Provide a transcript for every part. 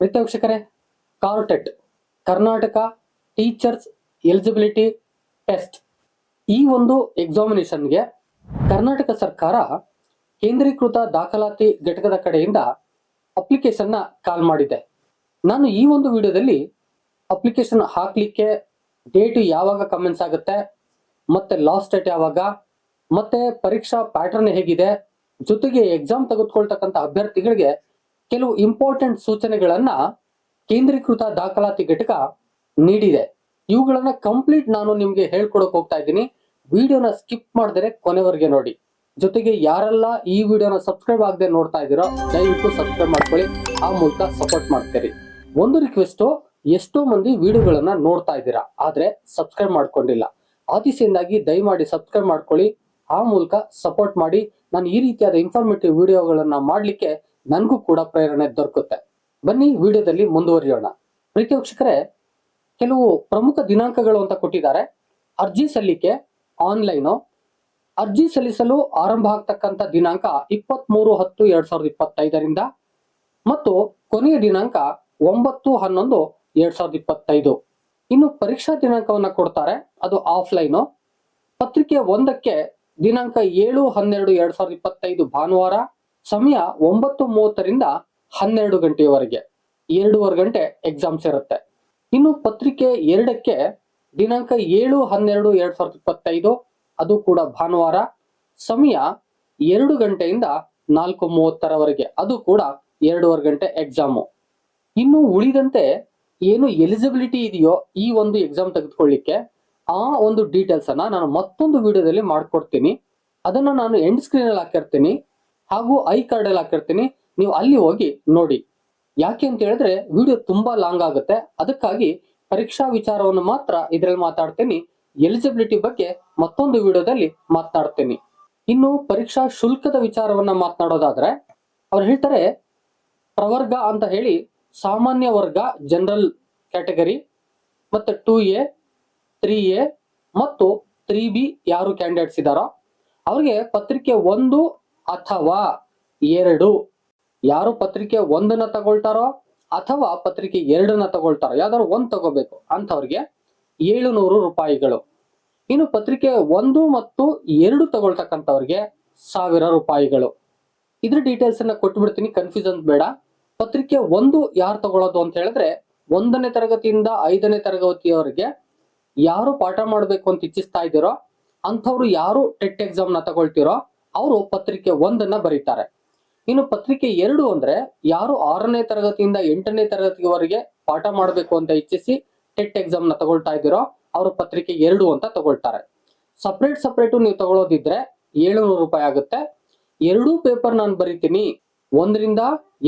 ಪ್ರೀತಿ ವೀಕ್ಷಕರೇ, KARTET, Karnataka teachers eligibility test. ಈ ಒಂದು ಎಕ್ಸಾಮಿನೇಷನ್ಗೆ ಕರ್ನಾಟಕ ಸರ್ಕಾರ ಕೇಂದ್ರೀಕೃತ ದಾಖಲಾತಿ ಘಟಕದ ಕಡೆಯಿಂದ ಅಪ್ಲಿಕೇಶನ್ನ ಕಾಲ್ ಮಾಡಿದೆ. ನಾನು ಈ ಒಂದು ವಿಡಿಯೋದಲ್ಲಿ ಅಪ್ಲಿಕೇಶನ್ ಹಾಕ್ಲಿಕ್ಕೆ ಡೇಟ್ ಯಾವಾಗ ಕಮೆನ್ಸ್ ಆಗುತ್ತೆ, ಮತ್ತೆ ಲಾಸ್ಟ್ ಡೇಟ್ ಯಾವಾಗ, ಮತ್ತೆ ಪರೀಕ್ಷಾ ಪ್ಯಾಟರ್ನ್ ಹೇಗಿದೆ, ಜೊತೆಗೆ ಎಕ್ಸಾಮ್ ತೆಗೆದುಕೊಳ್ತಕ್ಕಂಥ ಅಭ್ಯರ್ಥಿಗಳಿಗೆ ಕೆಲವು ಇಂಪಾರ್ಟೆಂಟ್ ಸೂಚನೆಗಳನ್ನ ಕೇಂದ್ರೀಕೃತ ದಾಖಲಾತಿ ಘಟಕ ನೀಡಿದೆ. ಇವುಗಳನ್ನ ಕಂಪ್ಲೀಟ್ ನಾನು ನಿಮ್ಗೆ ಹೇಳ್ಕೊಡಕ್ ಹೋಗ್ತಾ ಇದ್ದೀನಿ. ವಿಡಿಯೋನ ಸ್ಕಿಪ್ ಮಾಡಿದ್ರೆ ಕೊನೆವರೆಗೆ ನೋಡಿ. ಜೊತೆಗೆ ಯಾರೆಲ್ಲ ಈ ವಿಡಿಯೋನ ಸಬ್ಸ್ಕ್ರೈಬ್ ಆಗದೆ ನೋಡ್ತಾ ಇದ್ದೀರೋ, ದಯವಿಟ್ಟು ಸಬ್ಸ್ಕ್ರೈಬ್ ಮಾಡ್ಕೊಳ್ಳಿ. ಆ ಮೂಲಕ ಸಪೋರ್ಟ್ ಮಾಡ್ತೀರಿ. ಒಂದು ರಿಕ್ವೆಸ್ಟ್ ಎಷ್ಟೋ ಮಂದಿ ವಿಡಿಯೋಗಳನ್ನ ನೋಡ್ತಾ ಇದ್ದೀರಾ, ಆದ್ರೆ ಸಬ್ಸ್ಕ್ರೈಬ್ ಮಾಡ್ಕೊಂಡಿಲ್ಲ. ಆದಿಸೆಯಿಂದಾಗಿ ದಯಮಾಡಿ ಸಬ್ಸ್ಕ್ರೈಬ್ ಮಾಡ್ಕೊಳ್ಳಿ. ಆ ಮೂಲಕ ಸಪೋರ್ಟ್ ಮಾಡಿ. ನಾನು ಈ ರೀತಿಯಾದ ಇನ್ಫಾರ್ಮೇಟಿವ್ ವಿಡಿಯೋಗಳನ್ನ ಮಾಡ್ಲಿಕ್ಕೆ ನನಗೂ ಕೂಡ ಪ್ರೇರಣೆ ದೊರಕುತ್ತೆ. ಬನ್ನಿ ವಿಡಿಯೋದಲ್ಲಿ ಮುಂದುವರಿಯೋಣ. ಪ್ರೀತಿ ಕೆಲವು ಪ್ರಮುಖ ದಿನಾಂಕಗಳು ಅಂತ ಕೊಟ್ಟಿದ್ದಾರೆ. ಅರ್ಜಿ ಸಲ್ಲಿಕೆ, ಆನ್ಲೈನು. ಅರ್ಜಿ ಸಲ್ಲಿಸಲು ಆರಂಭ ಆಗ್ತಕ್ಕಂಥ ದಿನಾಂಕ ಇಪ್ಪತ್ಮೂರು ಹತ್ತು ಎರಡ್ ಸಾವಿರದ ಇಪ್ಪತ್ತೈದರಿಂದ ಮತ್ತು ಕೊನೆಯ ದಿನಾಂಕ ಒಂಬತ್ತು ಹನ್ನೊಂದು ಎರಡ್ ಸಾವಿರದ ಇಪ್ಪತ್ತೈದು. ಇನ್ನು ಪರೀಕ್ಷಾ ದಿನಾಂಕವನ್ನ ಕೊಡ್ತಾರೆ, ಅದು ಆಫ್ಲೈನು. ಪತ್ರಿಕೆ ಒಂದಕ್ಕೆ ದಿನಾಂಕ ಏಳು ಹನ್ನೆರಡು ಎರಡ್ ಸಾವಿರದ ಇಪ್ಪತ್ತೈದು ಭಾನುವಾರ ಸಮಯ ಒಂಬತ್ತು ಮೂವತ್ತರಿಂದ ಹನ್ನೆರಡು ಗಂಟೆಯವರೆಗೆ. ಎರಡೂವರೆ ಗಂಟೆ ಎಕ್ಸಾಮ್ಸ್ ಇರುತ್ತೆ. ಇನ್ನು ಪತ್ರಿಕೆ ಎರಡಕ್ಕೆ ದಿನಾಂಕ ಏಳು ಹನ್ನೆರಡು ಎರಡ್ ಸಾವಿರದ ಇಪ್ಪತ್ತೈದು, ಅದು ಕೂಡ ಭಾನುವಾರ. ಸಮಯ ಎರಡು ಗಂಟೆಯಿಂದ ನಾಲ್ಕು ಮೂವತ್ತರವರೆಗೆ, ಅದು ಕೂಡ ಎರಡೂವರೆ ಗಂಟೆ ಎಕ್ಸಾಮು ಇನ್ನು ಉಳಿದಂತೆ ಏನು ಎಲಿಜಿಬಿಲಿಟಿ ಇದೆಯೋ ಈ ಒಂದು ಎಕ್ಸಾಮ್ ತೆಗೆದುಕೊಳ್ಳಿಕ್ಕೆ ಆ ಒಂದು ಡೀಟೇಲ್ಸ್ ಅನ್ನ ನಾನು ಮತ್ತೊಂದು ವಿಡಿಯೋದಲ್ಲಿ ಮಾಡ್ಕೊಡ್ತೀನಿ. ಅದನ್ನ ನಾನು ಎಂಡ್ ಸ್ಕ್ರೀನ್ ಅಲ್ಲಿ ಹಾಕಿರ್ತೀನಿ. ಹಾಗೂ ಐ ಕಾರ್ಡ್ ಅಲ್ಲಿ ಹಾಕಿರ್ತೀನಿ. ನೀವು ಅಲ್ಲಿ ಹೋಗಿ ನೋಡಿ. ಯಾಕೆ ಅಂತ ಹೇಳಿದ್ರೆ ವಿಡಿಯೋ ತುಂಬಾ ಲಾಂಗ್ ಆಗುತ್ತೆ. ಅದಕ್ಕಾಗಿ ಪರೀಕ್ಷಾ ವಿಚಾರವನ್ನು ಮಾತ್ರ ಇದರಲ್ಲಿ ಮಾತಾಡ್ತೀನಿ. ಎಲಿಜಿಬಿಲಿಟಿ ಬಗ್ಗೆ ಮತ್ತೊಂದು ವಿಡಿಯೋದಲ್ಲಿ ಮಾತನಾಡ್ತೀನಿ. ಇನ್ನು ಪರೀಕ್ಷಾ ಶುಲ್ಕದ ವಿಚಾರವನ್ನ ಮಾತನಾಡೋದಾದ್ರೆ, ಅವ್ರು ಹೇಳ್ತಾರೆ, ಪ್ರವರ್ಗ ಅಂತ ಹೇಳಿ ಸಾಮಾನ್ಯ ವರ್ಗ ಜನರಲ್ ಕ್ಯಾಟಗರಿ ಮತ್ತೆ ಟೂ ಎ ತ್ರೀ ಎ ಮತ್ತು ತ್ರೀ ಬಿ ಯಾರು ಕ್ಯಾಂಡಿಡೇಟ್ಸ್ ಇದ್ದಾರೋ, ಅವ್ರಿಗೆ ಪತ್ರಿಕೆ ಒಂದು ಅಥವಾ ಎರಡು ಯಾರು ಪತ್ರಿಕೆ ಒಂದನ್ನ ತಗೊಳ್ತಾರೋ ಅಥವಾ ಪತ್ರಿಕೆ ಎರಡನ್ನ ತಗೊಳ್ತಾರೋ, ಯಾವ್ದಾದ್ರು ಒಂದ್ ತಗೋಬೇಕು ಅಂಥವ್ರಿಗೆ ಏಳುನೂರು ರೂಪಾಯಿಗಳು. ಇನ್ನು ಪತ್ರಿಕೆ ಒಂದು ಮತ್ತು ಎರಡು ತಗೊಳ್ತಕ್ಕಂಥವ್ರಿಗೆ ಸಾವಿರ ರೂಪಾಯಿಗಳು. ಇದ್ರ ಡೀಟೇಲ್ಸ್ ಅನ್ನ ಕೊಟ್ಬಿಡ್ತೀನಿ ಕನ್ಫ್ಯೂಷನ್ ಬೇಡ. ಪತ್ರಿಕೆ ಒಂದು ಯಾರು ತಗೊಳೋದು ಅಂತ ಹೇಳಿದ್ರೆ ಒಂದನೇ ತರಗತಿಯಿಂದ ಐದನೇ ತರಗತಿಯವರಿಗೆ ಯಾರು ಪಾಠ ಮಾಡಬೇಕು ಅಂತ ಇಚ್ಛಿಸ್ತಾ ಇದ್ದೀರೋ, ಅಂಥವ್ರು ಯಾರು ಟೆಟ್ ಎಕ್ಸಾಮ್ನ ತಗೊಳ್ತಿರೋ ಅವರು ಪತ್ರಿಕೆ ಒಂದನ್ನ ಬರೀತಾರೆ. ಇನ್ನು ಪತ್ರಿಕೆ ಎರಡು ಅಂದ್ರೆ ಯಾರು ಆರನೇ ತರಗತಿಯಿಂದ ಎಂಟನೇ ತರಗತಿವರೆಗೆ ಪಾಠ ಮಾಡಬೇಕು ಅಂತ ಇಚ್ಛಿಸಿ ಟೆಟ್ ಎಕ್ಸಾಮ್ನ ತಗೊಳ್ತಾ ಇದ್ದೀರೋ ಅವರು ಪತ್ರಿಕೆ ಎರಡು ಅಂತ ತಗೊಳ್ತಾರೆ. ಸಪ್ರೇಟ್ ಸಪ್ರೇಟು ನೀವು ತಗೊಳ್ಳೋದಿದ್ರೆ ಏಳುನೂರು ರೂಪಾಯಿ ಆಗುತ್ತೆ. ಎರಡೂ ಪೇಪರ್ ನಾನು ಬರಿತೀನಿ. ಒಂದರಿಂದ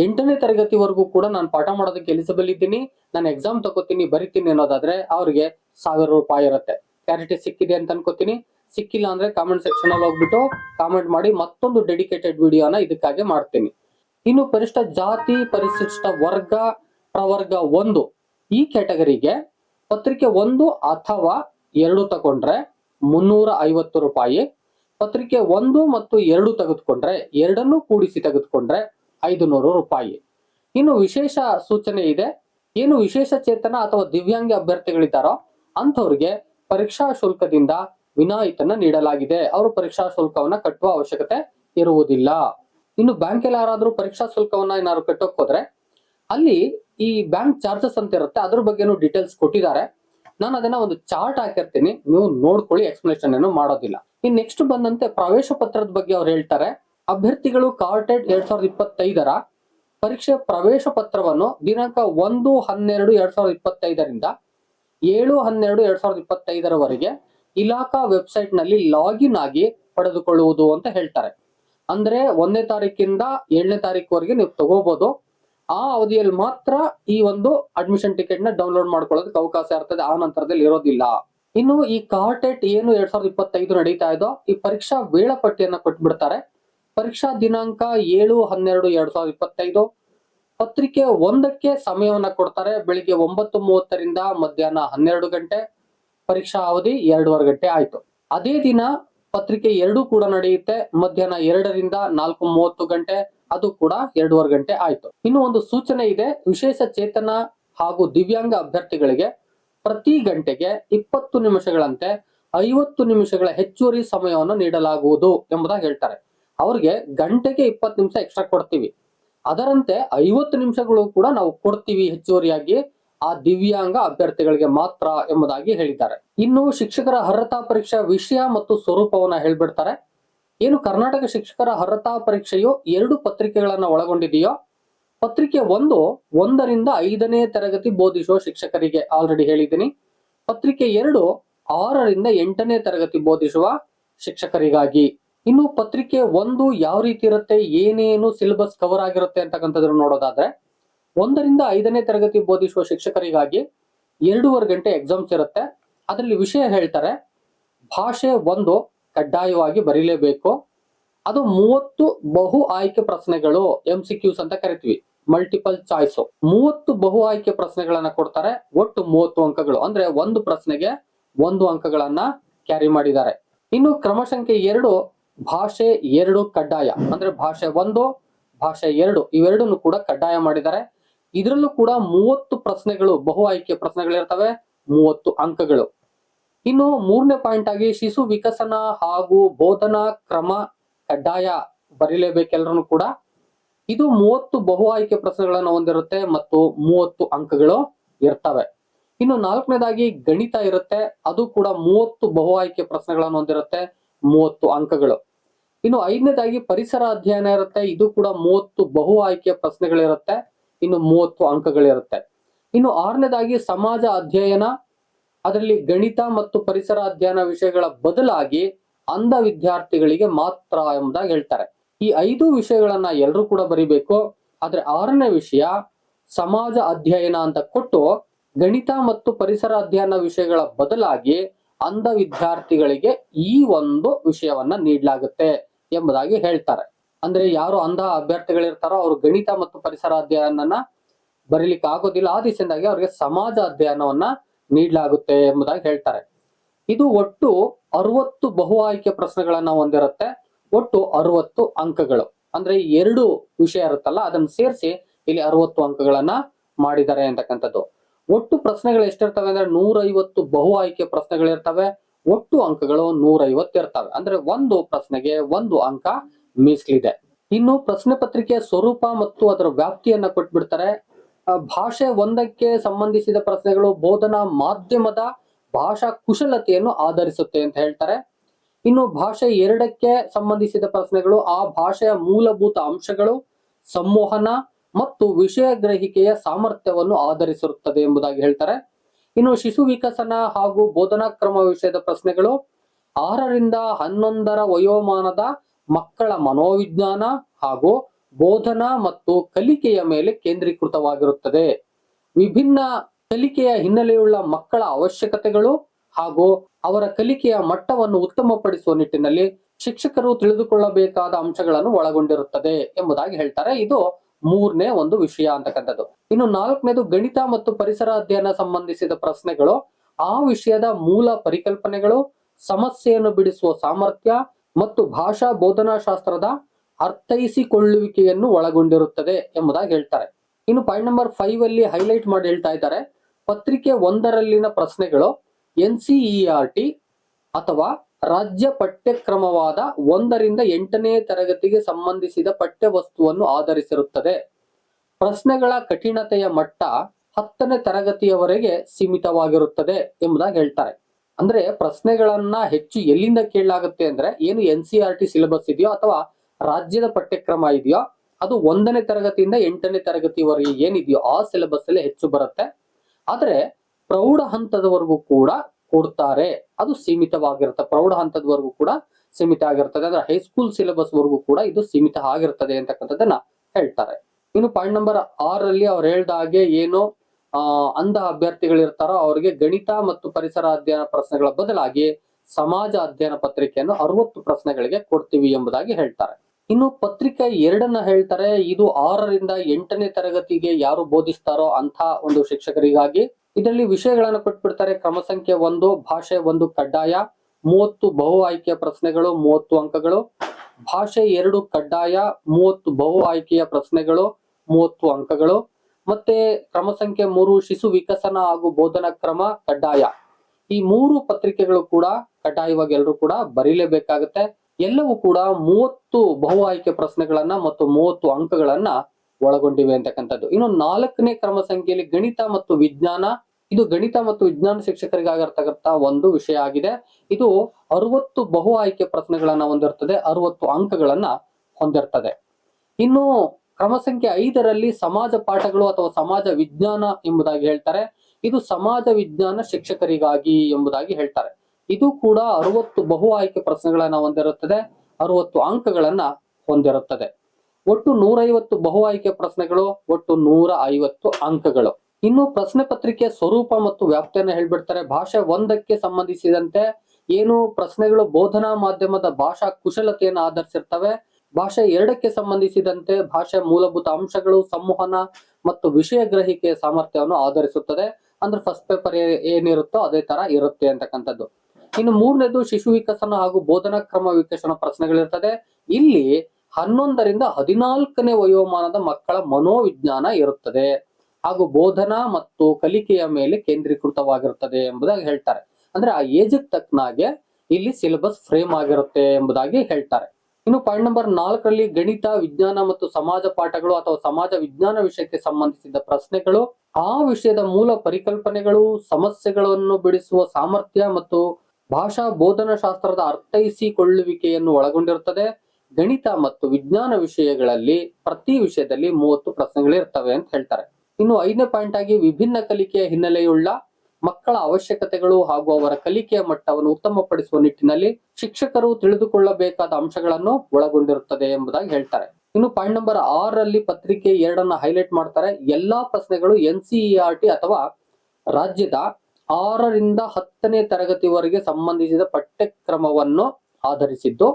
ಎಂಟನೇ ತರಗತಿವರೆಗೂ ಕೂಡ ನಾನು ಪಾಠ ಮಾಡೋದಕ್ಕೆ ಎಲಿಜಿಬಲ್ ಇದ್ದೀನಿ. ನಾನು ಎಕ್ಸಾಮ್ ತಗೋತೀನಿ, ಬರಿತೀನಿ ಅನ್ನೋದಾದ್ರೆ ಅವ್ರಿಗೆ ಸಾವಿರ ರೂಪಾಯಿ ಇರುತ್ತೆ. ಕ್ಲಾರಿಟಿ ಸಿಕ್ಕಿದೆ ಅಂತ ಅನ್ಕೋತೀನಿ. ಸಿಕ್ಕಿಲ್ಲ ಅಂದ್ರೆ ಕಾಮೆಂಟ್ ಸೆಕ್ಷನ್ ಅಲ್ಲಿ ಹೋಗ್ಬಿಟ್ಟು ಕಾಮೆಂಟ್ ಮಾಡಿ ಮತ್ತೊಂದು ಡೆಡಿಕೇಟೆಡ್ ವಿಡಿಯೋನ ಇದಕ್ಕಾಗಿ ಮಾಡ್ತೀನಿ. ಇನ್ನು ಪರಿಷ್ಠ ಜಾತಿ, ಪರಿಶಿಷ್ಟ ವರ್ಗ, ಪ್ರವರ್ಗ ಒಂದು ಈ ಕ್ಯಾಟಗರಿಗೆ ಪತ್ರಿಕೆ ಒಂದು ಅಥವಾ ಎರಡು ತಗೊಂಡ್ರೆ ಮುನ್ನೂರ ಐವತ್ತು ರೂಪಾಯಿ, ಪತ್ರಿಕೆ ಒಂದು ಮತ್ತು ಎರಡು ತೆಗೆದುಕೊಂಡ್ರೆ ಎರಡನ್ನೂ ಕೂಡಿಸಿ ತೆಗೆದುಕೊಂಡ್ರೆ ಐದು ನೂರು ರೂಪಾಯಿ. ಇನ್ನು ವಿಶೇಷ ಸೂಚನೆ ಇದೆ, ಏನು ವಿಶೇಷ ಚೇತನ ಅಥವಾ ದಿವ್ಯಾಂಗ ಅಭ್ಯರ್ಥಿಗಳಿದ್ದಾರೋ ಅಂಥವ್ರಿಗೆ ಪರೀಕ್ಷಾ ಶುಲ್ಕದಿಂದ ವಿನಾಯಿತನ ನೀಡಲಾಗಿದೆ. ಅವರು ಪರೀಕ್ಷಾ ಶುಲ್ಕವನ್ನ ಕಟ್ಟುವ ಅವಶ್ಯಕತೆ ಇರುವುದಿಲ್ಲ. ಇನ್ನು ಬ್ಯಾಂಕ್ ಅಲ್ಲಿ ಯಾರಾದ್ರೂ ಪರೀಕ್ಷಾ ಶುಲ್ಕವನ್ನ ಏನಾದ್ರು ಕಟ್ಟೋಕ್ ಹೋದ್ರೆ, ಅಲ್ಲಿ ಈ ಬ್ಯಾಂಕ್ ಚಾರ್ಜಸ್ ಅಂತ ಇರುತ್ತೆ, ಅದ್ರ ಬಗ್ಗೆನೂ ಡೀಟೇಲ್ಸ್ ಕೊಟ್ಟಿದ್ದಾರೆ. ನಾನು ಅದನ್ನ ಒಂದು ಚಾರ್ಟ್ ಹಾಕಿರ್ತೀನಿ. ನೀವು ನೋಡ್ಕೊಳ್ಳಿ ಎಕ್ಸ್ಪ್ಲನೇಷನ್ ಏನು ಮಾಡೋದಿಲ್ಲ. ಇನ್ ನೆಕ್ಸ್ಟ್ ಬಂದಂತೆ ಪ್ರವೇಶ ಪತ್ರದ ಬಗ್ಗೆ ಅವ್ರು ಹೇಳ್ತಾರೆ. ಅಭ್ಯರ್ಥಿಗಳು ಕಾರ್ಟೆಡ್ ಎರಡ್ ಸಾವಿರದ ಇಪ್ಪತ್ತೈದರ ಪರೀಕ್ಷೆ ಪ್ರವೇಶ ಪತ್ರವನ್ನು ದಿನಾಂಕ ಒಂದು ಹನ್ನೆರಡು ಎರಡ್ ಸಾವಿರದ ಇಪ್ಪತ್ತೈದರಿಂದ ಏಳು ಹನ್ನೆರಡು ಎರಡ್ ಸಾವಿರದ ಇಪ್ಪತ್ತೈದರವರೆಗೆ ಇಲಾಖಾ ವೆಬ್ಸೈಟ್ನಲ್ಲಿ ಲಾಗಿನ್ ಆಗಿ ಪಡೆದುಕೊಳ್ಳುವುದು ಅಂತ ಹೇಳ್ತಾರೆ. ಅಂದ್ರೆ ಒಂದನೇ ತಾರೀಕಿಂದ ಏಳನೇ ತಾರೀಕುವರೆಗೆ ನೀವು ತಗೋಬಹುದು ಆ ಅವಧಿಯಲ್ಲಿ ಮಾತ್ರ ಈ ಒಂದು ಅಡ್ಮಿಷನ್ ಟಿಕೆಟ್ನ ಡೌನ್ಲೋಡ್ ಮಾಡ್ಕೊಳ್ಳೋದಕ್ಕೆ ಅವಕಾಶ ಇರ್ತದೆ. ಆ ನಂತರದಲ್ಲಿ ಇರೋದಿಲ್ಲ. ಇನ್ನು ಈ ಕಾರ್ಟೆಟ್ ಏನು ಎರಡ್ ಸಾವಿರದ ಇಪ್ಪತ್ತೈದು ನಡೀತಾ ಇದೋ, ಈ ಪರೀಕ್ಷಾ ವೇಳಾಪಟ್ಟಿಯನ್ನ ಕೊಟ್ಬಿಡ್ತಾರೆ. ಪರೀಕ್ಷಾ ದಿನಾಂಕ ಏಳು, ಹನ್ನೆರಡು, ಎರಡ್ ಸಾವಿರದ ಇಪ್ಪತ್ತೈದು. ಪತ್ರಿಕೆ ಒಂದಕ್ಕೆ ಸಮಯವನ್ನ ಕೊಡ್ತಾರೆ. ಬೆಳಿಗ್ಗೆ ಒಂಬತ್ತು ಮೂವತ್ತರಿಂದ ಮಧ್ಯಾಹ್ನ ಹನ್ನೆರಡು ಗಂಟೆ. ಪರೀಕ್ಷಾ ಅವಧಿ ಎರಡೂವರೆ ಗಂಟೆ ಆಯ್ತು. ಅದೇ ದಿನ ಪತ್ರಿಕೆ ಎರಡೂ ಕೂಡ ನಡೆಯುತ್ತೆ. ಮಧ್ಯಾಹ್ನ ಎರಡರಿಂದ ನಾಲ್ಕು ಮೂವತ್ತು ಗಂಟೆ, ಅದು ಕೂಡ ಎರಡೂವರೆ ಗಂಟೆ ಆಯ್ತು. ಇನ್ನು ಒಂದು ಸೂಚನೆ ಇದೆ. ವಿಶೇಷ ಚೇತನ ಹಾಗೂ ದಿವ್ಯಾಂಗ ಅಭ್ಯರ್ಥಿಗಳಿಗೆ ಪ್ರತಿ ಗಂಟೆಗೆ ಇಪ್ಪತ್ತು ನಿಮಿಷಗಳಂತೆ ಐವತ್ತು ನಿಮಿಷಗಳ ಹೆಚ್ಚುವರಿ ಸಮಯವನ್ನು ನೀಡಲಾಗುವುದು ಎಂಬುದಾಗಿ ಹೇಳ್ತಾರೆ. ಅವ್ರಿಗೆ ಗಂಟೆಗೆ ಇಪ್ಪತ್ತು ನಿಮಿಷ ಎಕ್ಸ್ಟ್ರಾ ಕೊಡ್ತೀವಿ. ಅದರಂತೆ ಐವತ್ತು ನಿಮಿಷಗಳು ಕೂಡ ನಾವು ಕೊಡ್ತೀವಿ ಹೆಚ್ಚುವರಿಯಾಗಿ. ಆ ದಿವ್ಯಾಂಗ ಅಭ್ಯರ್ಥಿಗಳಿಗೆ ಮಾತ್ರ ಎಂಬುದಾಗಿ ಹೇಳಿದ್ದಾರೆ. ಇನ್ನು ಶಿಕ್ಷಕರ ಅರ್ಹತಾ ಪರೀಕ್ಷಾ ವಿಷಯ ಮತ್ತು ಸ್ವರೂಪವನ್ನ ಹೇಳ್ಬಿಡ್ತಾರೆ. ಏನು ಕರ್ನಾಟಕ ಶಿಕ್ಷಕರ ಅರ್ಹತಾ ಪರೀಕ್ಷೆಯು ಎರಡು ಪತ್ರಿಕೆಗಳನ್ನ ಒಳಗೊಂಡಿದೆಯೋ, ಪತ್ರಿಕೆ ಒಂದು, ಒಂದರಿಂದ ಐದನೇ ತರಗತಿ ಬೋಧಿಸುವ ಶಿಕ್ಷಕರಿಗೆ ಆಲ್ರೆಡಿ ಹೇಳಿದ್ದೀನಿ. ಪತ್ರಿಕೆ ಎರಡು, ಆರರಿಂದ ಎಂಟನೇ ತರಗತಿ ಬೋಧಿಸುವ ಶಿಕ್ಷಕರಿಗಾಗಿ. ಇನ್ನು ಪತ್ರಿಕೆ ಒಂದು ಯಾವ ರೀತಿ ಇರುತ್ತೆ, ಏನೇನು ಸಿಲೆಬಸ್ ಕವರ್ ಆಗಿರುತ್ತೆ ಅಂತಕ್ಕಂಥದ್ದನ್ನು ನೋಡೋದಾದ್ರೆ ಒಂದರಿಂದ ಐದನೇ ತರಗತಿ ಬೋಧಿಸುವ ಶಿಕ್ಷಕರಿಗಾಗಿ ಎರಡೂವರೆ ಗಂಟೆ ಎಕ್ಸಾಮ್ಸ್ ಇರುತ್ತೆ. ಅದರಲ್ಲಿ ವಿಷಯ ಹೇಳ್ತಾರೆ, ಭಾಷೆ ಒಂದು ಕಡ್ಡಾಯವಾಗಿ ಬರೀಲೇಬೇಕು. ಅದು ಮೂವತ್ತು ಬಹು ಆಯ್ಕೆ ಪ್ರಶ್ನೆಗಳು ಎಂ ಸಿ ಕ್ಯೂಸ್ ಅಂತ ಕರಿತೀವಿ ಮಲ್ಟಿಪಲ್ ಚಾಯ್ಸ್ ಮೂವತ್ತು ಬಹು ಆಯ್ಕೆ ಪ್ರಶ್ನೆಗಳನ್ನ ಕೊಡ್ತಾರೆ, ಒಟ್ಟು ಮೂವತ್ತು ಅಂಕಗಳು. ಅಂದ್ರೆ ಒಂದು ಪ್ರಶ್ನೆಗೆ ಒಂದು ಅಂಕಗಳನ್ನ ಕ್ಯಾರಿ ಮಾಡಿದ್ದಾರೆ. ಇನ್ನು ಕ್ರಮ ಸಂಖ್ಯೆ ಎರಡು, ಭಾಷೆ ಎರಡು ಕಡ್ಡಾಯ. ಅಂದ್ರೆ ಭಾಷೆ ಒಂದು, ಭಾಷೆ ಎರಡು, ಇವೆರಡನ್ನು ಕೂಡ ಕಡ್ಡಾಯ ಮಾಡಿದ್ದಾರೆ. ಇದರಲ್ಲೂ ಕೂಡ ಮೂವತ್ತು ಪ್ರಶ್ನೆಗಳು, ಬಹು ಆಯ್ಕೆ ಪ್ರಶ್ನೆಗಳಿರ್ತವೆ ಮೂವತ್ತು ಅಂಕಗಳು. ಇನ್ನು ಮೂರನೇ ಪಾಯಿಂಟ್ ಆಗಿ ಶಿಶು ವಿಕಸನ ಹಾಗೂ ಬೋಧನಾ ಕ್ರಮ ಕಡ್ಡಾಯ ಬರೀಲೇಬೇಕೆಲ್ಲರೂ ಕೂಡ ಇದು ಮೂವತ್ತು ಬಹು ಆಯ್ಕೆ ಪ್ರಶ್ನೆಗಳನ್ನು ಹೊಂದಿರುತ್ತೆ ಮತ್ತು ಮೂವತ್ತು ಅಂಕಗಳು ಇರ್ತವೆ. ಇನ್ನು ನಾಲ್ಕನೇದಾಗಿ ಗಣಿತ ಇರುತ್ತೆ, ಅದು ಕೂಡ ಮೂವತ್ತು ಬಹು ಆಯ್ಕೆ ಪ್ರಶ್ನೆಗಳನ್ನು ಹೊಂದಿರುತ್ತೆ, ಮೂವತ್ತು ಅಂಕಗಳು. ಇನ್ನು ಐದನೇದಾಗಿ ಪರಿಸರ ಅಧ್ಯಯನ ಇರುತ್ತೆ, ಇದು ಕೂಡ ಮೂವತ್ತು ಬಹು ಆಯ್ಕೆ ಪ್ರಶ್ನೆಗಳಿರುತ್ತೆ. ಇನ್ನು ಮೂವತ್ತು ಅಂಕಗಳಿರುತ್ತೆ. ಇನ್ನು ಆರನೇದಾಗಿ ಸಮಾಜ ಅಧ್ಯಯನ, ಅದರಲ್ಲಿ ಗಣಿತ ಮತ್ತು ಪರಿಸರ ಅಧ್ಯಯನ ವಿಷಯಗಳ ಬದಲಾಗಿ ಅಂಧ ವಿದ್ಯಾರ್ಥಿಗಳಿಗೆ ಮಾತ್ರ ಎಂಬುದಾಗಿ ಹೇಳ್ತಾರೆ. ಈ ಐದು ವಿಷಯಗಳನ್ನ ಎಲ್ಲರೂ ಕೂಡ ಬರಿಬೇಕು. ಆದ್ರೆ ಆರನೇ ವಿಷಯ ಸಮಾಜ ಅಧ್ಯಯನ ಅಂತ ಕೊಟ್ಟು ಗಣಿತ ಮತ್ತು ಪರಿಸರ ಅಧ್ಯಯನ ವಿಷಯಗಳ ಬದಲಾಗಿ ಅಂಧ ವಿದ್ಯಾರ್ಥಿಗಳಿಗೆ ಈ ಒಂದು ವಿಷಯವನ್ನ ನೀಡಲಾಗುತ್ತೆ ಎಂಬುದಾಗಿ ಹೇಳ್ತಾರೆ. ಅಂದ್ರೆ ಯಾರು ಅಂಧ ಅಭ್ಯರ್ಥಿಗಳಿರ್ತಾರೋ ಅವರು ಗಣಿತ ಮತ್ತು ಪರಿಸರ ಅಧ್ಯಯನನ ಬರೀಲಿಕ್ಕೆ ಆಗೋದಿಲ್ಲ. ಆ ದಿಸೆಯಿಂದಾಗಿ ಅವರಿಗೆ ಸಮಾಜ ಅಧ್ಯಯನವನ್ನ ನೀಡಲಾಗುತ್ತೆ ಎಂಬುದಾಗಿ ಹೇಳ್ತಾರೆ. ಇದು ಒಟ್ಟು ಅರವತ್ತು ಬಹು ಆಯ್ಕೆ ಪ್ರಶ್ನೆಗಳನ್ನ ಹೊಂದಿರುತ್ತೆ. ಒಟ್ಟು ಅರವತ್ತು ಅಂಕಗಳು. ಅಂದ್ರೆ ಎರಡು ವಿಷಯ ಇರುತ್ತಲ್ಲ, ಅದನ್ನ ಸೇರಿಸಿ ಇಲ್ಲಿ ಅರವತ್ತು ಅಂಕಗಳನ್ನ ಮಾಡಿದ್ದಾರೆ ಅಂತಕ್ಕಂಥದ್ದು. ಒಟ್ಟು ಪ್ರಶ್ನೆಗಳು ಎಷ್ಟಿರ್ತವೆ ಅಂದ್ರೆ ನೂರೈವತ್ತು ಬಹು ಆಯ್ಕೆ ಪ್ರಶ್ನೆಗಳಿರ್ತವೆ. ಒಟ್ಟು ಅಂಕಗಳು ನೂರೈವತ್ತು ಇರ್ತವೆ. ಅಂದ್ರೆ ಒಂದು ಪ್ರಶ್ನೆಗೆ ಒಂದು ಅಂಕ ಮೀಸಲಿದೆ. ಇನ್ನು ಪ್ರಶ್ನೆ ಪತ್ರಿಕೆಯ ಸ್ವರೂಪ ಮತ್ತು ಅದರ ವ್ಯಾಪ್ತಿಯನ್ನ ಕೊಟ್ಬಿಡ್ತಾರೆ. ಭಾಷೆ ಒಂದಕ್ಕೆ ಸಂಬಂಧಿಸಿದ ಪ್ರಶ್ನೆಗಳು ಬೋಧನಾ ಮಾಧ್ಯಮದ ಭಾಷಾ ಕುಶಲತೆಯನ್ನು ಆಧರಿಸುತ್ತೆ ಅಂತ ಹೇಳ್ತಾರೆ. ಇನ್ನು ಭಾಷೆ ಎರಡಕ್ಕೆ ಸಂಬಂಧಿಸಿದ ಪ್ರಶ್ನೆಗಳು ಆ ಭಾಷೆಯ ಮೂಲಭೂತ ಅಂಶಗಳು, ಸಂವಹನ ಮತ್ತು ವಿಷಯ ಗ್ರಹಿಕೆಯ ಸಾಮರ್ಥ್ಯವನ್ನು ಆಧರಿಸಿರುತ್ತದೆ ಎಂಬುದಾಗಿ ಹೇಳ್ತಾರೆ. ಇನ್ನು ಶಿಶು ವಿಕಸನ ಹಾಗೂ ಬೋಧನಾ ಕ್ರಮ ವಿಷಯದ ಪ್ರಶ್ನೆಗಳು, ಆರರಿಂದ ಹನ್ನೊಂದರ ವಯೋಮಾನದ ಮಕ್ಕಳ ಮನೋವಿಜ್ಞಾನ ಹಾಗೂ ಬೋಧನಾ ಮತ್ತು ಕಲಿಕೆಯ ಮೇಲೆ ಕೇಂದ್ರೀಕೃತವಾಗಿರುತ್ತದೆ. ವಿಭಿನ್ನ ಕಲಿಕೆಯ ಹಿನ್ನೆಲೆಯುಳ್ಳ ಮಕ್ಕಳ ಅವಶ್ಯಕತೆಗಳು ಹಾಗೂ ಅವರ ಕಲಿಕೆಯ ಮಟ್ಟವನ್ನು ಉತ್ತಮಪಡಿಸುವ ನಿಟ್ಟಿನಲ್ಲಿ ಶಿಕ್ಷಕರು ತಿಳಿದುಕೊಳ್ಳಬೇಕಾದ ಅಂಶಗಳನ್ನು ಒಳಗೊಂಡಿರುತ್ತದೆ ಎಂಬುದಾಗಿ ಹೇಳ್ತಾರೆ. ಇದು ಮೂರನೇ ಒಂದು ವಿಷಯ ಅಂತಕ್ಕಂಥದ್ದು ಇನ್ನು ನಾಲ್ಕನೇದು ಗಣಿತ ಮತ್ತು ಪರಿಸರ ಅಧ್ಯಯನ ಸಂಬಂಧಿಸಿದ ಪ್ರಶ್ನೆಗಳು. ಆ ವಿಷಯದ ಮೂಲ ಪರಿಕಲ್ಪನೆಗಳು, ಸಮಸ್ಯೆಯನ್ನು ಬಿಡಿಸುವ ಸಾಮರ್ಥ್ಯ ಮತ್ತು ಭಾಷಾ ಬೋಧನಾಶಾಸ್ತ್ರದ ಅರ್ಥೈಸಿಕೊಳ್ಳುವಿಕೆಯನ್ನು ಒಳಗೊಂಡಿರುತ್ತದೆ ಎಂಬುದಾಗಿ ಹೇಳ್ತಾರೆ. ಇನ್ನು ಪಾಯಿಂಟ್ ನಂಬರ್ ಫೈವ್ ಅಲ್ಲಿ ಹೈಲೈಟ್ ಮಾಡಿ ಹೇಳ್ತಾ ಇದ್ದಾರೆ. ಪತ್ರಿಕೆ ಒಂದರಲ್ಲಿನ ಪ್ರಶ್ನೆಗಳು, ಎನ್ ಟಿ ಅಥವಾ ರಾಜ್ಯ ಪಠ್ಯಕ್ರಮವಾದ ಒಂದರಿಂದ ಎಂಟನೇ ತರಗತಿಗೆ ಸಂಬಂಧಿಸಿದ ಪಠ್ಯ ವಸ್ತುವನ್ನು ಆಧರಿಸಿರುತ್ತದೆ. ಪ್ರಶ್ನೆಗಳ ಕಠಿಣತೆಯ ಮಟ್ಟ ಹತ್ತನೇ ತರಗತಿಯವರೆಗೆ ಸೀಮಿತವಾಗಿರುತ್ತದೆ ಎಂಬುದಾಗಿ ಹೇಳ್ತಾರೆ. ಅಂದ್ರೆ ಪ್ರಶ್ನೆಗಳನ್ನ ಹೆಚ್ಚು ಎಲ್ಲಿಂದ ಕೇಳಲಾಗುತ್ತೆ ಅಂದ್ರೆ ಏನು N C R T syllabus ಇದೆಯೋ ಅಥವಾ ರಾಜ್ಯದ ಪಠ್ಯಕ್ರಮ ಇದೆಯೋ, ಅದು ಒಂದನೇ ತರಗತಿಯಿಂದ ಎಂಟನೇ ತರಗತಿವರೆಗೆ ಏನಿದೆಯೋ ಆ ಸಿಲೆಬಸ್ ಅಲ್ಲಿ ಹೆಚ್ಚು ಬರುತ್ತೆ. ಆದ್ರೆ ಪ್ರೌಢ ಹಂತದವರೆಗೂ ಕೂಡ ಕೊಡ್ತಾರೆ. ಅದು ಸೀಮಿತವಾಗಿರುತ್ತೆ. ಪ್ರೌಢ ಹಂತದವರೆಗೂ ಕೂಡ ಸೀಮಿತ ಆಗಿರ್ತದೆ. ಅಂದ್ರೆ ಹೈಸ್ಕೂಲ್ ಸಿಲೆಬಸ್ ವರೆಗೂ ಕೂಡ ಇದು ಸೀಮಿತ ಆಗಿರ್ತದೆ ಅಂತಕ್ಕಂಥದ್ದನ್ನ ಹೇಳ್ತಾರೆ. ಇನ್ನು ಪಾಯಿಂಟ್ ನಂಬರ್ ಆರಲ್ಲಿ ಅವ್ರು ಹೇಳ್ದ ಹಾಗೆ ಏನು ಅಂಧ ಅಭ್ಯರ್ಥಿಗಳಿರ್ತಾರೋ ಅವರಿಗೆ ಗಣಿತ ಮತ್ತು ಪರಿಸರ ಅಧ್ಯಯನ ಪ್ರಶ್ನೆಗಳ ಬದಲಾಗಿ ಸಮಾಜ ಅಧ್ಯಯನ ಪತ್ರಿಕೆಯನ್ನು ಅರವತ್ತು ಪ್ರಶ್ನೆಗಳಿಗೆ ಕೊಡ್ತೀವಿ ಎಂಬುದಾಗಿ ಹೇಳ್ತಾರೆ. ಇನ್ನು ಪತ್ರಿಕೆ ಎರಡನ್ನ ಹೇಳ್ತಾರೆ, ಇದು ಆರರಿಂದ ಎಂಟನೇ ತರಗತಿಗೆ ಯಾರು ಬೋಧಿಸ್ತಾರೋ ಅಂತ ಒಂದು ಶಿಕ್ಷಕರಿಗಾಗಿ. ಇದರಲ್ಲಿ ವಿಷಯಗಳನ್ನು ಕೊಟ್ಬಿಡ್ತಾರೆ, ಕ್ರಮ ಸಂಖ್ಯೆ ಒಂದು, ಭಾಷೆ ಒಂದು ಕಡ್ಡಾಯ, ಮೂವತ್ತು ಬಹು ಆಯ್ಕೆಯ ಪ್ರಶ್ನೆಗಳು, ಮೂವತ್ತು ಅಂಕಗಳು. ಭಾಷೆ ಎರಡು ಕಡ್ಡಾಯ, ಮೂವತ್ತು ಬಹು ಆಯ್ಕೆಯ ಪ್ರಶ್ನೆಗಳು, ಮೂವತ್ತು ಅಂಕಗಳು. ಮತ್ತೆ ಕ್ರಮ ಸಂಖ್ಯೆ ಮೂರು, ಶಿಶು ವಿಕಸನ ಹಾಗೂ ಬೋಧನಾ ಕ್ರಮ ಕಡ್ಡಾಯ. ಈ ಮೂರು ಪತ್ರಿಕೆಗಳು ಕೂಡ ಕಡ್ಡಾಯವಾಗಿ ಎಲ್ಲರೂ ಕೂಡ ಬರೀಲೇಬೇಕಾಗುತ್ತೆ. ಎಲ್ಲವೂ ಕೂಡ ಮೂವತ್ತು ಬಹು ಆಯ್ಕೆ ಪ್ರಶ್ನೆಗಳನ್ನ ಮತ್ತು ಮೂವತ್ತು ಅಂಕಗಳನ್ನ ಒಳಗೊಂಡಿವೆ ಅಂತಕ್ಕಂಥದ್ದು. ಇನ್ನು ನಾಲ್ಕನೇ ಕ್ರಮ ಸಂಖ್ಯೆಯಲ್ಲಿ ಗಣಿತ ಮತ್ತು ವಿಜ್ಞಾನ. ಇದು ಗಣಿತ ಮತ್ತು ವಿಜ್ಞಾನ ಶಿಕ್ಷಕರಿಗಾಗಿರ್ತಕ್ಕಂಥ ಒಂದು ವಿಷಯ ಆಗಿದೆ. ಇದು ಅರವತ್ತು ಬಹು ಆಯ್ಕೆ ಪ್ರಶ್ನೆಗಳನ್ನ ಹೊಂದಿರ್ತದೆ, ಅರವತ್ತು ಅಂಕಗಳನ್ನ ಹೊಂದಿರ್ತದೆ. ಇನ್ನು ಕ್ರಮ ಸಂಖ್ಯೆ ಐದರಲ್ಲಿ ಸಮಾಜ ಪಾಠಗಳು ಅಥವಾ ಸಮಾಜ ವಿಜ್ಞಾನ ಎಂಬುದಾಗಿ ಹೇಳ್ತಾರೆ. ಇದು ಸಮಾಜ ವಿಜ್ಞಾನ ಶಿಕ್ಷಕರಿಗಾಗಿ ಎಂಬುದಾಗಿ ಹೇಳ್ತಾರೆ. ಇದು ಕೂಡ ಅರವತ್ತು ಬಹು ಆಯ್ಕೆ ಪ್ರಶ್ನೆಗಳನ್ನ ಹೊಂದಿರುತ್ತದೆ. ಅರವತ್ತು ಅಂಕಗಳನ್ನ ಹೊಂದಿರುತ್ತದೆ. ಒಟ್ಟು ನೂರೈವತ್ತು ಬಹು ಆಯ್ಕೆ ಪ್ರಶ್ನೆಗಳು, ಒಟ್ಟು ನೂರ ಐವತ್ತು ಅಂಕಗಳು. ಇನ್ನು ಪ್ರಶ್ನೆ ಪತ್ರಿಕೆ ಸ್ವರೂಪ ಮತ್ತು ವ್ಯಾಪ್ತಿಯನ್ನ ಹೇಳ್ಬಿಡ್ತಾರೆ. ಭಾಷೆ ಒಂದಕ್ಕೆ ಸಂಬಂಧಿಸಿದಂತೆ ಏನು ಪ್ರಶ್ನೆಗಳು ಬೋಧನಾ ಮಾಧ್ಯಮದ ಭಾಷಾ ಕುಶಲತೆಯನ್ನು ಆಧರಿಸಿರ್ತವೆ ಭಾಷೆ ಎರಡಕ್ಕೆ ಸಂಬಂಧಿಸಿದಂತೆ ಭಾಷೆ ಮೂಲಭೂತ ಅಂಶಗಳು, ಸಂವಹನ ಮತ್ತು ವಿಷಯ ಗ್ರಹಿಕೆಯ ಸಾಮರ್ಥ್ಯವನ್ನು ಆಧರಿಸುತ್ತದೆ. ಅಂದ್ರೆ ಫಸ್ಟ್ ಪೇಪರ್ ಏನಿರುತ್ತೋ ಅದೇ ತರ ಇರುತ್ತೆ ಅಂತಕ್ಕಂಥದ್ದು. ಇನ್ನು ಮೂರನೇದು ಶಿಶು ವಿಕಸನ ಹಾಗೂ ಬೋಧನಾ ಕ್ರಮ ವಿಕಸನ ಪ್ರಶ್ನೆಗಳಿರ್ತದೆ. ಇಲ್ಲಿ ಹನ್ನೊಂದರಿಂದ ಹದಿನಾಲ್ಕನೇ ವಯೋಮಾನದ ಮಕ್ಕಳ ಮನೋವಿಜ್ಞಾನ ಇರುತ್ತದೆ. ಹಾಗೂ ಬೋಧನಾ ಮತ್ತು ಕಲಿಕೆಯ ಮೇಲೆ ಕೇಂದ್ರೀಕೃತವಾಗಿರುತ್ತದೆ ಎಂಬುದಾಗಿ ಹೇಳ್ತಾರೆ. ಅಂದ್ರೆ ಆ ಏಜ್ ತಕ್ಕನಾಗೆ ಇಲ್ಲಿ ಸಿಲೆಬಸ್ ಫ್ರೇಮ್ ಆಗಿರುತ್ತೆ ಎಂಬುದಾಗಿ ಹೇಳ್ತಾರೆ. ಇನ್ನು ಪಾಯಿಂಟ್ ನಂಬರ್ ನಾಲ್ಕರಲ್ಲಿ ಗಣಿತ, ವಿಜ್ಞಾನ ಮತ್ತು ಸಮಾಜ ಪಾಠಗಳು ಅಥವಾ ಸಮಾಜ ವಿಜ್ಞಾನ ವಿಷಯಕ್ಕೆ ಸಂಬಂಧಿಸಿದ ಪ್ರಶ್ನೆಗಳು. ಆ ವಿಷಯದ ಮೂಲ ಪರಿಕಲ್ಪನೆಗಳು, ಸಮಸ್ಯೆಗಳನ್ನು ಬಿಡಿಸುವ ಸಾಮರ್ಥ್ಯ ಮತ್ತು ಭಾಷಾ ಬೋಧನಾ ಶಾಸ್ತ್ರದ ಅರ್ಥೈಸಿಕೊಳ್ಳುವಿಕೆಯನ್ನು ಒಳಗೊಂಡಿರುತ್ತದೆ. ಗಣಿತ ಮತ್ತು ವಿಜ್ಞಾನ ವಿಷಯಗಳಲ್ಲಿ ಪ್ರತಿ ವಿಷಯದಲ್ಲಿ ಮೂವತ್ತು ಪ್ರಶ್ನೆಗಳಿರ್ತವೆ ಅಂತ ಹೇಳ್ತಾರೆ. ಇನ್ನು ಐದನೇ ಪಾಯಿಂಟ್ ಆಗಿ ವಿಭಿನ್ನ ಕಲಿಕೆಯ ಹಿನ್ನೆಲೆಯುಳ್ಳ ಮಕ್ಕಳ ಅವಶ್ಯಕತೆಗಳು ಹಾಗೂ ಅವರ ಕಲಿಕೆಯ ಮಟ್ಟವನ್ನು ಉತ್ತಮಪಡಿಸುವ ನಿಟ್ಟಿನಲ್ಲಿ ಶಿಕ್ಷಕರು ತಿಳಿದುಕೊಳ್ಳಬೇಕಾದ ಅಂಶಗಳನ್ನು ಒಳಗೊಂಡಿರುತ್ತದೆ ಎಂಬುದಾಗಿ ಹೇಳ್ತಾರೆ. ಇನ್ನು ಪಾಯಿಂಟ್ ನಂಬರ್ ಆರಲ್ಲಿ ಪತ್ರಿಕೆ ಎರಡನ್ನ ಹೈಲೈಟ್ ಮಾಡ್ತಾರೆ. ಎಲ್ಲಾ ಪ್ರಶ್ನೆಗಳು ಎನ್ ಟಿ ಅಥವಾ ರಾಜ್ಯದ ಆರರಿಂದ ಹತ್ತನೇ ತರಗತಿವರೆಗೆ ಸಂಬಂಧಿಸಿದ ಪಠ್ಯಕ್ರಮವನ್ನು ಆಧರಿಸಿದ್ದು,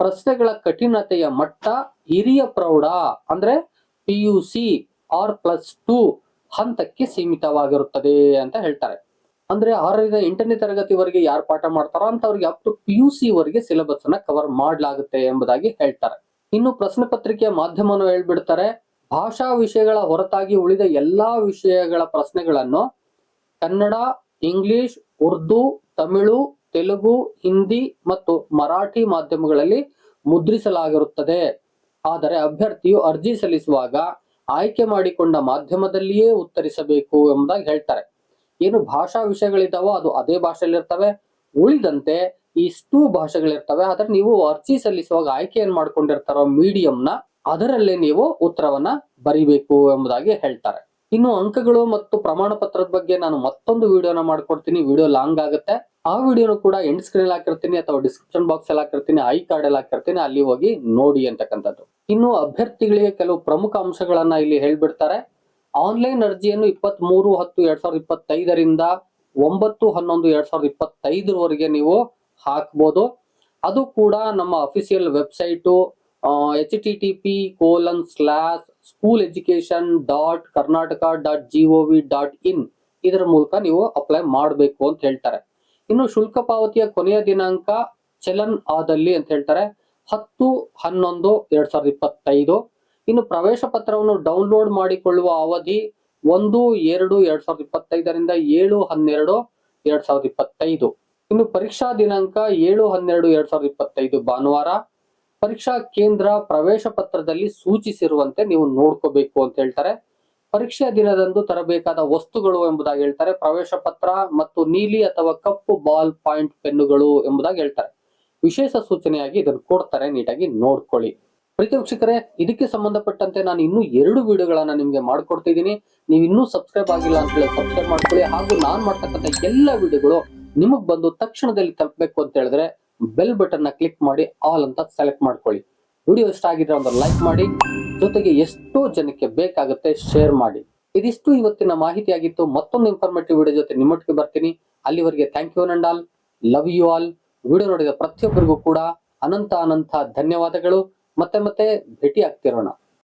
ಪ್ರಶ್ನೆಗಳ ಕಠಿಣತೆಯ ಮಟ್ಟ ಹಿರಿಯ ಪ್ರೌಢ ಅಂದ್ರೆ P U C R plus two ಹಂತಕ್ಕೆ ಸೀಮಿತವಾಗಿರುತ್ತದೆ ಅಂತ ಹೇಳ್ತಾರೆ. ಅಂದ್ರೆ ಆರರಿಂದ ಎಂಟನೇ ತರಗತಿವರೆಗೆ ಯಾರು ಪಾಠ ಮಾಡ್ತಾರೋ ಅಂತವ್ರಿಗೆ up to P U C ವರೆಗೆ ಸಿಲೆಬಸ್ ಅನ್ನ ಕವರ್ ಮಾಡಲಾಗುತ್ತೆ ಎಂಬುದಾಗಿ ಹೇಳ್ತಾರೆ. ಇನ್ನು ಪ್ರಶ್ನೆ ಪತ್ರಿಕೆಯ ಮಾಧ್ಯಮವನ್ನು ಹೇಳ್ಬಿಡ್ತಾರೆ, ಭಾಷಾ ವಿಷಯಗಳ ಹೊರತಾಗಿ ಉಳಿದ ಎಲ್ಲಾ ವಿಷಯಗಳ ಪ್ರಶ್ನೆಗಳನ್ನು ಕನ್ನಡ, ಇಂಗ್ಲಿಷ್, ಉರ್ದು, ತಮಿಳು, ತೆಲುಗು, ಹಿಂದಿ ಮತ್ತು ಮರಾಠಿ ಮಾಧ್ಯಮಗಳಲ್ಲಿ ಮುದ್ರಿಸಲಾಗಿರುತ್ತದೆ. ಆದರೆ ಅಭ್ಯರ್ಥಿಯು ಅರ್ಜಿ ಸಲ್ಲಿಸುವಾಗ ಆಯ್ಕೆ ಮಾಡಿಕೊಂಡ ಮಾಧ್ಯಮದಲ್ಲಿಯೇ ಉತ್ತರಿಸಬೇಕು ಎಂಬುದಾಗಿ ಹೇಳ್ತಾರೆ. ಏನು ಭಾಷಾ ವಿಷಯಗಳಿದಾವೋ ಅದು ಅದೇ ಭಾಷೆಯಲ್ಲಿ ಇರ್ತವೆ ಉಳಿದಂತೆ ಇಷ್ಟು ಭಾಷೆಗಳಿರ್ತವೆ. ಆದ್ರೆ ನೀವು ಅರ್ಜಿ ಸಲ್ಲಿಸುವಾಗ ಆಯ್ಕೆ ಏನ್ ಮಾಡ್ಕೊಂಡಿರ್ತಾರೋ ಮೀಡಿಯಂನ ಅದರಲ್ಲೇ ನೀವು ಉತ್ತರವನ್ನ ಬರಿಬೇಕು ಎಂಬುದಾಗಿ ಹೇಳ್ತಾರೆ. ಇನ್ನು ಅಂಕಗಳು ಮತ್ತು ಪ್ರಮಾಣ ಪತ್ರದ ಬಗ್ಗೆ ನಾನು ಮತ್ತೊಂದು ವಿಡಿಯೋನ ಮಾಡ್ಕೊಡ್ತೀನಿ. ವಿಡಿಯೋ ಲಾಂಗ್ ಆಗುತ್ತೆ. ಆ ವಿಡಿಯೋನು ಕೂಡ ಎಂಡ್ ಸ್ಕ್ರೀನ್ ಹಾಕಿರ್ತೀನಿ ಅಥವಾ ಡಿಸ್ಕ್ರಿಪ್ಷನ್ ಬಾಕ್ಸ್ ಅಲ್ಲಿ ಹಾಕಿರ್ತೀನಿ ಐ ಕಾರ್ಡ್ ಅಲ್ಲಿ ಹಾಕಿರ್ತೀನಿ, ಅಲ್ಲಿ ಹೋಗಿ ನೋಡಿ ಅಂತಕ್ಕಂಥದ್ದು. ಇನ್ನು ಅಭ್ಯರ್ಥಿಗಳಿಗೆ ಕೆಲವು ಪ್ರಮುಖ ಅಂಶಗಳನ್ನ ಇಲ್ಲಿ ಹೇಳ್ಬಿಡ್ತಾರೆ. ಆನ್ಲೈನ್ ಅರ್ಜಿಯನ್ನು ಇಪ್ಪತ್ತ್ ಮೂರು ಹತ್ತು ಎರಡ್ ಸಾವಿರದ ಇಪ್ಪತ್ತೈದರಿಂದ ಒಂಬತ್ತು ಹನ್ನೊಂದು ಎರಡ್ ಸಾವಿರದ ಇಪ್ಪತ್ತೈದರವರೆಗೆ ನೀವು ಹಾಕ್ಬೋದು. ಅದು ಕೂಡ ನಮ್ಮ official website H T T P colon slash school education dot Karnataka dot G O V dot in ಇದರ ಮೂಲಕ ನೀವು ಅಪ್ಲೈ ಮಾಡಬೇಕು ಅಂತ ಹೇಳ್ತಾರೆ. ಇನ್ನು ಶುಲ್ಕ ಪಾವತಿಯ ಕೊನೆಯ ದಿನಾಂಕ ಚಲನ್ ಆದಲ್ಲಿ ಅಂತ ಹೇಳ್ತಾರೆ. ಹತ್ತು, ಹನ್ನೊಂದು, ಎರಡ್ ಸಾವಿರದ ಇಪ್ಪತ್ತೈದು. ಇನ್ನು ಪ್ರವೇಶ ಪತ್ರವನ್ನು ಡೌನ್ಲೋಡ್ ಮಾಡಿಕೊಳ್ಳುವ ಅವಧಿ ಒಂದು, ಎರಡು, ಎರಡ್ ಸಾವಿರದ ಇಪ್ಪತ್ತೈದರಿಂದ ಏಳು, ಹನ್ನೆರಡು, ಎರಡ್ ಸಾವಿರದ ಇಪ್ಪತ್ತೈದು. ಇನ್ನು ಪರೀಕ್ಷಾ ದಿನಾಂಕ ಏಳು, ಹನ್ನೆರಡು, ಎರಡ್ ಸಾವಿರದ ಇಪ್ಪತ್ತೈದು ಭಾನುವಾರ. ಪರೀಕ್ಷಾ ಕೇಂದ್ರ ಪ್ರವೇಶ ಪತ್ರದಲ್ಲಿ ಸೂಚಿಸಿರುವಂತೆ ನೀವು ನೋಡ್ಕೋಬೇಕು ಅಂತ ಹೇಳ್ತಾರೆ. ಪರೀಕ್ಷೆಯ ದಿನದಂದು ತರಬೇಕಾದ ವಸ್ತುಗಳು ಎಂಬುದಾಗಿ ಹೇಳ್ತಾರೆ. ಪ್ರವೇಶ ಪತ್ರ ಮತ್ತು ನೀಲಿ ಅಥವಾ ಕಪ್ಪು ಬಾಲ್ ಪಾಯಿಂಟ್ ಪೆನ್ನುಗಳು ಎಂಬುದಾಗಿ ಹೇಳ್ತಾರೆ. ವಿಶೇಷ ಸೂಚನೆಯಾಗಿ ಇದನ್ನು ಕೊಡ್ತಾರೆ. ನೀಟಾಗಿ ನೋಡ್ಕೊಳ್ಳಿ. ಪ್ರೀತಿ ವೀಕ್ಷಕರೇ, ಇದಕ್ಕೆ ಸಂಬಂಧಪಟ್ಟಂತೆ ನಾನು ಇನ್ನೂ ಎರಡು ವಿಡಿಯೋಗಳನ್ನ ನಿಮಗೆ ಮಾಡ್ಕೊಡ್ತಿದ್ದೀನಿ. ನೀವು ಇನ್ನೂ ಸಬ್ಸ್ಕ್ರೈಬ್ ಆಗಿಲ್ಲ ಅಂತ ಹೇಳಿ ಸಬ್ಸ್ಕ್ರೈಬ್ ಮಾಡ್ಕೊಳ್ಳಿ. ಹಾಗೂ ನಾನು ಮಾಡ್ತಕ್ಕಂಥ ಎಲ್ಲ ವಿಡಿಯೋಗಳು ನಿಮಗ್ ಬಂದು ತಕ್ಷಣದಲ್ಲಿ ತಲುಪಬೇಕು ಅಂತ ಹೇಳಿದ್ರೆ ಬೆಲ್ ಬಟನ್ ಕ್ಲಿಕ್ ಮಾಡಿ, ಆಲ್ ಅಂತ ಸೆಲೆಕ್ಟ್ ಮಾಡ್ಕೊಳ್ಳಿ. ವಿಡಿಯೋ ಇಷ್ಟ ಆಗಿದ್ರೆ ಒಂದು ಲೈಕ್ ಮಾಡಿ. ಜೊತೆಗೆ ಎಷ್ಟೋ ಜನಕ್ಕೆ ಬೇಕಾಗುತ್ತೆ ಶೇರ್ ಮಾಡಿ. ಇದಿಷ್ಟು ಇವತ್ತಿನ ಮಾಹಿತಿ ಆಗಿತ್ತು ಮತ್ತೊಂದು ಇನ್ಫಾರ್ಮೇಟಿವ್ ವಿಡಿಯೋ ಜೊತೆ ನಿಮ್ಮೊಟ್ಟಿಗೆ ಬರ್ತೀನಿ. ಅಲ್ಲಿವರೆಗೆ thank you and all love you all video ನೋಡಿದ ಪ್ರತಿಯೊಬ್ಬರಿಗೂ ಕೂಡ ಅನಂತ ಅನಂತ ಧನ್ಯವಾದಗಳು. ಮತ್ತೆ ಮತ್ತೆ ಭೇಟಿ ಆಗ್ತಿರೋಣ